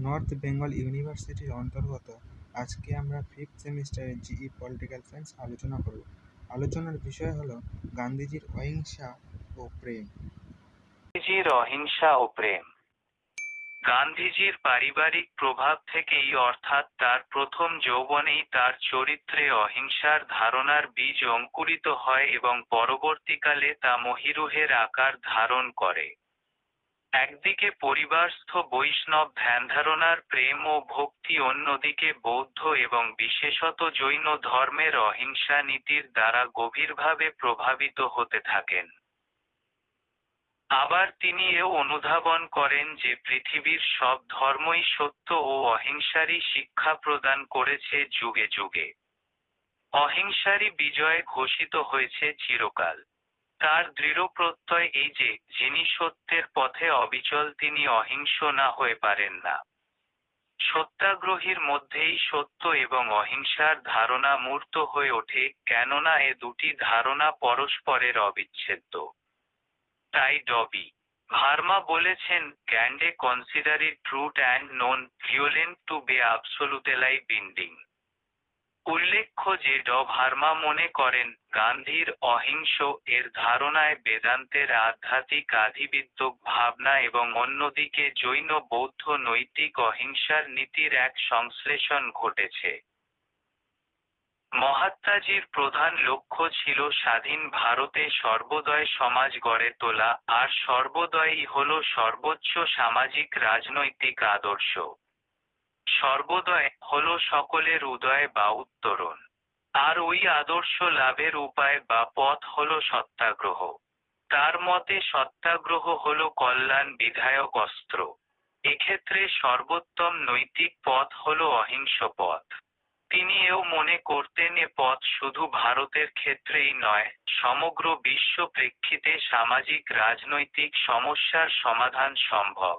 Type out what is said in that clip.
North Bengal ইউনিভার্সিটির অন্তর্গত। আজকে আমরা ফিফথ সেমিস্টারের জিই পলিটিক্যাল সায়েন্স আলোচনা করব। আলোচনার বিষয় হলো গান্ধীজির অহিংসা ও প্রেম। গান্ধীজির অহিংসা ও প্রেম। গান্ধীজির পারিবারিক প্রভাব থেকেই অর্থাৎ তার প্রথম যৌবনেই তার চরিত্রে অহিংসার ধারণার বীজ অঙ্কুরিত হয় এবং পরবর্তীকালে তা মহিরুহের আকার ধারণ করে। একদিকে পরিবারস্থ বৈষ্ণব ধ্যানধারণার প্রেম ও ভক্তি, অন্যদিকে বৌদ্ধ এবং বিশেষত জৈন ধর্মের অহিংসা নীতির দ্বারা গভীরভাবে প্রভাবিত হতে থাকেন। আবার তিনি এও অনুধাবন করেন যে পৃথিবীর সব ধর্মই সত্য ও অহিংসারই শিক্ষা প্রদান করেছে যুগে যুগে। অহিংসারই বিজয় ঘোষিত হয়েছে চিরকাল। তার দৃঢ় প্রত্যয় এই যে, যিনি সত্যের পথে অবিচল, তিনি অহিংস না হয়ে পারেন না। সত্যাগ্রহীর মধ্যেই সত্য এবং অহিংসার ধারণা মূর্ত হয়ে ওঠে, কেননা এ দুটি ধারণা পরস্পরের অবিচ্ছেদ্য। তাই ডবি, ভার্মা বলেছেন, can they consider it truth and non violent to be absolutely binding. উল্লেখ্য যে ড. ভার্মা মনে করেন, গান্ধীর অহিংস এর ধারণায় বেদান্তের আধ্যাত্মিক আধিবিদ্যক ভাবনা এবং অন্যদিকে জৈন বৌদ্ধ নৈতিক অহিংসার নীতির এক সংশ্লেষণ ঘটেছে। মহাত্মাজির প্রধান লক্ষ্য ছিল স্বাধীন ভারতে সর্বোদয় সমাজ গড়ে তোলা, আর সর্বোদয়ই হল সর্বোচ্চ সামাজিক রাজনৈতিক আদর্শ। সর্বোদয় হল সকলের উদয় বা উত্তরণ। আর ওই আদর্শ লাভের উপায় বা পথ হল সত্যাগ্রহ। তার মতে সত্যাগ্রহ হল কল্যাণ বিধায়ক অস্ত্র। এক্ষেত্রে সর্বোত্তম নৈতিক পথ হল অহিংস পথ। তিনি এও মনে করতেন এ পথ শুধু ভারতের ক্ষেত্রেই নয়, সমগ্র বিশ্ব প্রেক্ষিতে সামাজিক, রাজনৈতিক সমস্যার সমাধান সম্ভব।